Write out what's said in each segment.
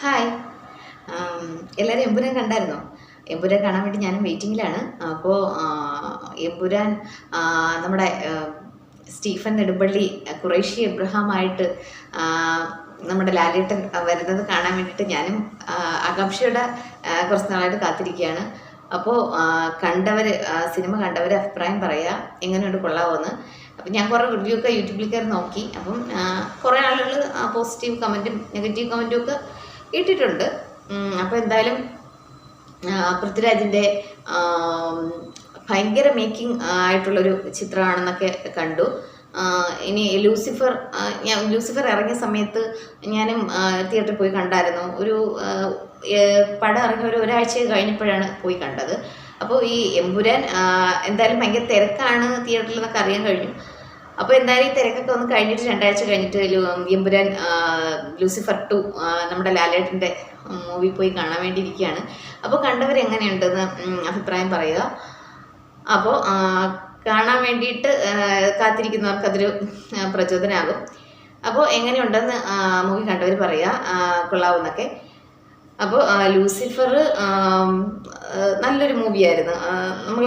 Hi ആം, എല്ലാവരും എമ്പുരാൻ കണ്ടായിരുന്നോ? എമ്പുരാൻ കാണാൻ വേണ്ടി ഞാനും വെയിറ്റിങ്ങിലാണ് അപ്പോൾ എമ്പുരാൻ നമ്മുടെ സ്റ്റീഫൻ നെടുമ്പള്ളി കുറേശ്ശി എബ്രഹാമായിട്ട് നമ്മുടെ ലാലേട്ടൻ വരുന്നത് കാണാൻ വേണ്ടിയിട്ട് ഞാനും ആകാംക്ഷയുടെ കുറച്ച് നാളായിട്ട് കാത്തിരിക്കുകയാണ്. അപ്പോൾ കണ്ടവർ സിനിമ കണ്ടവർ അഭിപ്രായം പറയുക എങ്ങനെയുണ്ട് കൊള്ളാവോന്ന്. അപ്പം ഞാൻ കുറേ റിവ്യൂ ഒക്കെ യൂട്യൂബിൽ കയറി നോക്കി. അപ്പം കുറേ ആളുകൾ പോസിറ്റീവ് കമന്റും നെഗറ്റീവ് കമന്റും ഒക്കെ ഇട്ടിട്ടുണ്ട്. അപ്പോൾ എന്തായാലും പൃഥ്വിരാജിന്റെ ഭയങ്കര മേക്കിംഗ് ആയിട്ടുള്ളൊരു ചിത്രമാണെന്നൊക്കെ കണ്ടു. ഇനി ലൂസിഫർ ഞാൻ ലൂസിഫർ ഇറങ്ങിയ സമയത്ത് ഞാനും തിയേറ്ററിൽ പോയി കണ്ടായിരുന്നു. ഒരു പടം ഇറങ്ങിയ ഒരു ഒരാഴ്ച കഴിഞ്ഞപ്പോഴാണ് പോയി കണ്ടത്. അപ്പോൾ ഈ എമ്പുരാൻ എന്തായാലും ഭയങ്കര തിരക്കാണ് തിയേറ്ററിൽ എന്നൊക്കെ അറിയാൻ കഴിഞ്ഞു. അപ്പോൾ എന്തായാലും ഈ തിരക്കൊക്കെ ഒന്ന് കഴിഞ്ഞിട്ട് രണ്ടാഴ്ച കഴിഞ്ഞിട്ട് എമ്പുരാൻ ലൂസിഫർ ടു നമ്മുടെ ലാലേട്ടന്റെ മൂവി പോയി കാണാൻ വേണ്ടി ഇരിക്കുകയാണ് അപ്പോൾ കണ്ടവർ എങ്ങനെയുണ്ടെന്ന് അഭിപ്രായം പറയുക. അപ്പോൾ കാണാൻ വേണ്ടിയിട്ട് കാത്തിരിക്കുന്നവർക്ക് അതൊരു പ്രചോദനമാകും അപ്പോൾ എങ്ങനെയുണ്ടെന്ന് മൂവി കണ്ടവർ പറയുക. കൊള്ളാവുന്നൊക്കെ. അപ്പോൾ ലൂസിഫർ നല്ലൊരു മൂവിയായിരുന്നു നമ്മൾ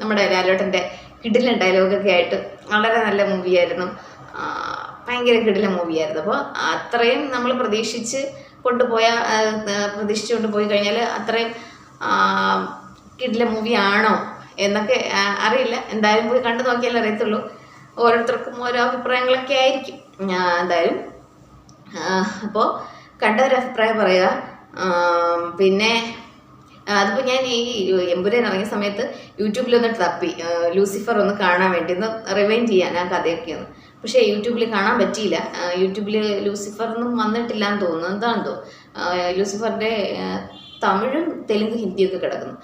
നമ്മുടെ ലാലോട്ടന്റെ കിടിലൻ ഡയലോഗൊക്കെ ആയിട്ട് വളരെ നല്ല മൂവിയായിരുന്നു ഭയങ്കര കിടില മൂവിയായിരുന്നു അപ്പോൾ അത്രയും നമ്മൾ പ്രതീക്ഷിച്ച് കൊണ്ടുപോയ പ്രതീക്ഷിച്ച് കൊണ്ടുപോയി കഴിഞ്ഞാൽ അത്രയും കിടില മൂവിയാണോ എന്നൊക്കെ അറിയില്ല. എന്തായാലും പോയി കണ്ടു നോക്കിയാലേ അറിയത്തുള്ളൂ. ഓരോരുത്തർക്കും ഓരോ അഭിപ്രായങ്ങളൊക്കെ ആയിരിക്കും. ഞാൻ എന്തായാലും അപ്പോൾ കണ്ടവരഭിപ്രായം പറയുക പിന്നെ അതിപ്പോൾ ഞാൻ ഈ എമ്പുരാൻ ഇറങ്ങിയ സമയത്ത് യൂട്യൂബിൽ ഒന്ന് തപ്പി ലൂസിഫർ ഒന്ന് കാണാൻ വേണ്ടി ഒന്ന് റിവൈൻഡ് ചെയ്യാൻ ആ കഥയൊക്കെ ഒന്ന് പക്ഷേ യൂട്യൂബിൽ കാണാൻ പറ്റിയില്ല. യൂട്യൂബിൽ ലൂസിഫർ ഒന്നും വന്നിട്ടില്ല എന്ന് തോന്നുന്നു? എന്താണെന്ന് തോന്നുന്നു ലൂസിഫറിന്റെ തമിഴും തെലുങ്ക് ഹിന്ദിയൊക്കെ കിടക്കുന്നു.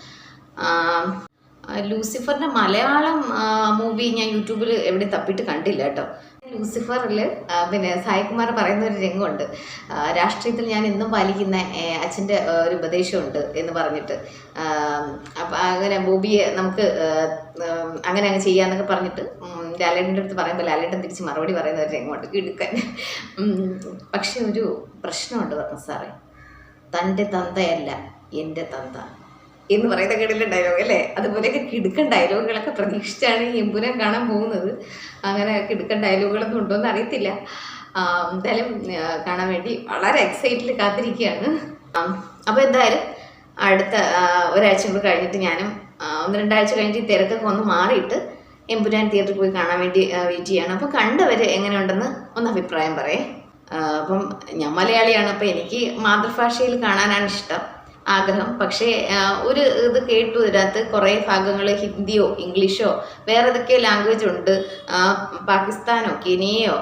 ലൂസിഫറിന്റെ മലയാളം മൂവി ഞാൻ യൂട്യൂബിൽ എവിടെയും തപ്പിയിട്ട് കണ്ടില്ല കേട്ടോ. ലൂസിഫറിൽ പിന്നെ സായികുമാർ പറയുന്ന ഒരു രംഗമുണ്ട്. രാഷ്ട്രീയത്തിൽ ഞാൻ എന്നും പാലിക്കുന്ന അച്ഛന്റെ ഒരു ഉപദേശമുണ്ട് എന്ന് പറഞ്ഞിട്ട്. അപ്പം അങ്ങനെ ബോബിയെ നമുക്ക് അങ്ങനെ അങ്ങ് ചെയ്യാന്നൊക്കെ പറഞ്ഞിട്ട് ലാലേട്ടന്റെ അടുത്ത് പറയുമ്പോൾ ലാലേട്ടൻ തിരിച്ച് മറുപടി പറയുന്ന ഒരു രംഗമുണ്ട് കിടുക്കൻ. പക്ഷെ ഒരു പ്രശ്നമുണ്ട് പറഞ്ഞു സാറേ. തന്റെ തന്തയല്ല എന്റെ തന്ത. എന്ന് പറയുന്ന കേട്ടില്ല ഡയലോഗ് അല്ലേ? അതുപോലെയൊക്കെ കിടുക്കൻ ഡയലോഗുകളൊക്കെ പ്രതീക്ഷിച്ചാണ് ഈ എമ്പുരാൻ കാണാൻ പോകുന്നത്. അങ്ങനെ കിടുക്കൻ ഡയലോഗുകളൊന്നും ഉണ്ടോയെന്ന് അറിയത്തില്ല. എന്തായാലും കാണാൻ വേണ്ടി വളരെ എക്സൈറ്റിൽ കാത്തിരിക്കുകയാണ്. അപ്പോൾ എന്തായാലും അടുത്ത ഒരാഴ്ച കൂടി കഴിഞ്ഞിട്ട് ഞാനും ഒന്ന് രണ്ടാഴ്ച കഴിഞ്ഞിട്ട് ഈ തിരക്കൊക്കെ ഒന്ന് മാറിയിട്ട് എമ്പുരാൻ തിയേറ്ററിൽ പോയി കാണാൻ വേണ്ടി വെയിറ്റ് ചെയ്യാണ്. അപ്പോൾ കണ്ടവർ എങ്ങനെയുണ്ടെന്ന് ഒന്ന് അഭിപ്രായം പറയേ. അപ്പം ഞാൻ മലയാളിയാണ് അപ്പോൾ എനിക്ക് മാതൃഭാഷയിൽ കാണാനാണ് ഇഷ്ടം. ആഗ്രഹം. പക്ഷേ ഒരു ഇത് കേട്ടു ഇതിനകത്ത് കുറേ ഭാഗങ്ങൾ ഹിന്ദിയോ ഇംഗ്ലീഷോ വേറെ ഏതൊക്കെയോ ലാംഗ്വേജ് ഉണ്ട്. പാകിസ്ഥാനോ കെനിയയോ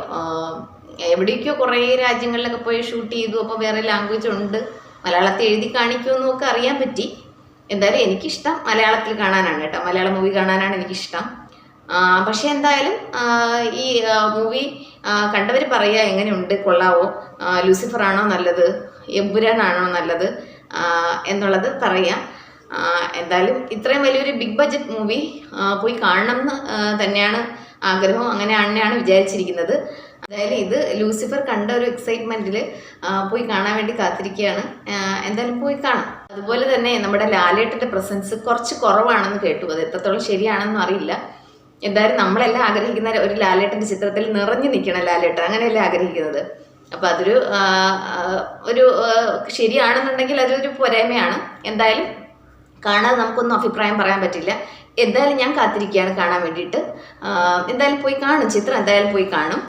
എവിടേക്കോ കുറേ രാജ്യങ്ങളിലൊക്കെ പോയി ഷൂട്ട് ചെയ്തു. അപ്പോൾ വേറെ ലാംഗ്വേജ് ഉണ്ട്. മലയാളത്തിൽ എഴുതി കാണിക്കുമെന്നും ഒക്കെ അറിയാൻ പറ്റി. എന്തായാലും എനിക്കിഷ്ടം മലയാളത്തിൽ കാണാനാണ് കേട്ടോ. മലയാള മൂവി കാണാനാണ് എനിക്കിഷ്ടം. പക്ഷെ എന്തായാലും ഈ മൂവി കണ്ടവർ പറയുക എങ്ങനെയുണ്ട് കൊള്ളാവോ? ലൂസിഫർ ആണോ നല്ലത്? എമ്പുരാനാണോ നല്ലത്? എന്നുള്ളത് പറയാം. എന്തായാലും ഇത്രയും വലിയൊരു ബിഗ് ബഡ്ജറ്റ് മൂവി പോയി കാണണം എന്ന് തന്നെയാണ് ആഗ്രഹം അങ്ങനെ തന്നെയാണ് വിചാരിച്ചിരിക്കുന്നത്. എന്തായാലും ഇത് ലൂസിഫർ കണ്ട ഒരു എക്സൈറ്റ്മെന്റിൽ പോയി കാണാൻ വേണ്ടി കാത്തിരിക്കുകയാണ്. എന്തായാലും പോയി കാണാം. അതുപോലെ തന്നെ നമ്മുടെ ലാലേട്ടന്റെ പ്രസൻസ് കുറച്ച് കുറവാണെന്ന് കേട്ടു. അത് എത്രത്തോളം ശരിയാണെന്നും അറിയില്ല. എന്തായാലും നമ്മളെല്ലാം ആഗ്രഹിക്കുന്ന ഒരു ലാലേട്ടന്റെ ചിത്രത്തിൽ നിറഞ്ഞു നിൽക്കണം ലാലേട്ടൻ. അങ്ങനെയല്ലേ ആഗ്രഹിക്കുന്നത്? അപ്പം അതൊരു ഒരു ശരിയാണെന്നുണ്ടെങ്കിൽ അതൊരു പോരായ്മയാണ്. എന്തായാലും കാണാതെ നമുക്കൊന്നും അഭിപ്രായം പറയാൻ പറ്റില്ല. എന്തായാലും ഞാൻ കാത്തിരിക്കുകയാണ് കാണാൻ വേണ്ടിയിട്ട്. എന്തായാലും പോയി കാണും. ചിത്രം എന്തായാലും പോയി കാണും.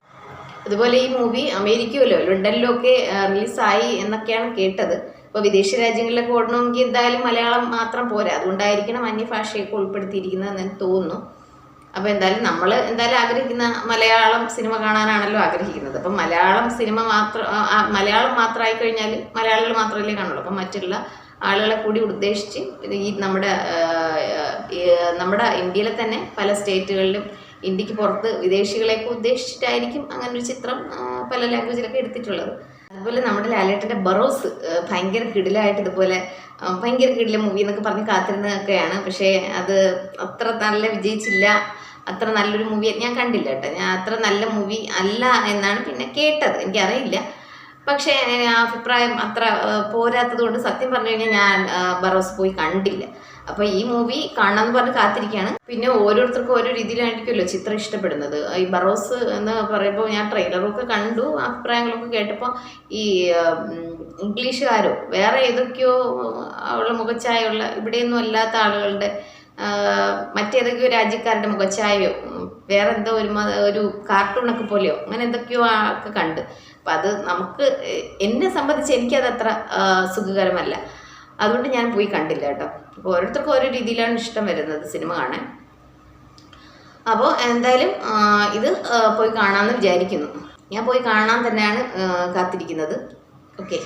അതുപോലെ ഈ മൂവി അമേരിക്കയിലോ ലണ്ടനിലോ ഒക്കെ റിലീസായി എന്നൊക്കെയാണ് കേട്ടത്. അപ്പോൾ വിദേശ രാജ്യങ്ങളിലൊക്കെ ഓടണമെങ്കിൽ എന്തായാലും മലയാളം മാത്രം പോരാ. അതുകൊണ്ടായിരിക്കണം അന്യഭാഷയൊക്കെ ഉൾപ്പെടുത്തിയിരിക്കുന്നതെന്ന് തോന്നുന്നു. അപ്പോൾ എന്തായാലും നമ്മൾ എന്തായാലും ആഗ്രഹിക്കുന്ന മലയാളം സിനിമ കാണാനാണല്ലോ ആഗ്രഹിക്കുന്നത്. അപ്പം മലയാളം സിനിമ മാത്രം മലയാളം മാത്രമായി കഴിഞ്ഞാൽ മലയാളികൾ മാത്രമല്ലേ കാണുള്ളൂ. അപ്പം മറ്റുള്ള ആളുകളെ കൂടി ഉദ്ദേശിച്ച് ഈ നമ്മുടെ നമ്മുടെ ഇന്ത്യയിലെ തന്നെ പല സ്റ്റേറ്റുകളിലും ഇന്ത്യയ്ക്ക് പുറത്ത് വിദേശികളെയൊക്കെ ഉദ്ദേശിച്ചിട്ടായിരിക്കും അങ്ങനെ ഒരു ചിത്രം പല ലാംഗ്വേജിലൊക്കെ എടുത്തിട്ടുള്ളത്. അതുപോലെ നമ്മുടെ ലാലേട്ടന്റെ ബറോസ് ഭയങ്കര കിടിലായിട്ട് ഇതുപോലെ ഭയങ്കര കിടില മൂവി എന്നൊക്കെ പറഞ്ഞ് കാത്തിരുന്നതൊക്കെയാണ്. പക്ഷേ അത് അത്ര നല്ല വിജയിച്ചില്ല. അത്ര നല്ലൊരു മൂവി ഞാൻ കണ്ടില്ല കേട്ടോ. ഞാൻ അത്ര നല്ല മൂവി അല്ല എന്നാണ് പിന്നെ കേട്ടത്. എനിക്കറിയില്ല. പക്ഷേ അഭിപ്രായം അത്ര പോരാത്തത് കൊണ്ട് സത്യം പറഞ്ഞു കഴിഞ്ഞാൽ ഞാൻ ബറോസ് പോയി കണ്ടില്ല. അപ്പോൾ ഈ മൂവി കാണാന്ന് പറഞ്ഞ് കാത്തിരിക്കുകയാണ് പിന്നെ ഓരോരുത്തർക്കും ഓരോ രീതിയിലായിരിക്കുമല്ലോ ചിത്രം ഇഷ്ടപ്പെടുന്നത്. ഈ ബറോസ് എന്ന് പറയുമ്പോൾ ഞാൻ ട്രെയിലറൊക്കെ കണ്ടു അഭിപ്രായങ്ങളൊക്കെ കേട്ടപ്പോൾ ഈ ഇംഗ്ലീഷുകാരോ വേറെ ഏതൊക്കെയോ ഉള്ള മുഖച്ചായുള്ള ഇവിടെയൊന്നും അല്ലാത്ത ആളുകളുടെ മറ്റേതൊക്കെയോ രാജ്യക്കാരുടെ മുഖച്ഛായയോ വേറെ എന്തോ ഒരു ഒരു കാർട്ടൂണൊക്കെ പോലെയോ അങ്ങനെ എന്തൊക്കെയോ ഒക്കെ കണ്ട്. അപ്പം അത് നമുക്ക് എന്നെ സംബന്ധിച്ച് എനിക്കത് അത്ര സുഖകരമല്ല. അതുകൊണ്ട് ഞാൻ പോയി കണ്ടില്ല കേട്ടോ. അപ്പോൾ ഓരോരുത്തർക്കും ഓരോ രീതിയിലാണ് ഇഷ്ടം വരുന്നത് സിനിമ കാണാൻ. അപ്പോൾ എന്തായാലും ഇത് പോയി കാണാമെന്ന് വിചാരിക്കുന്നു. ഞാൻ പോയി കാണാൻ തന്നെയാണ് കാത്തിരിക്കുന്നത്. ഓക്കെ.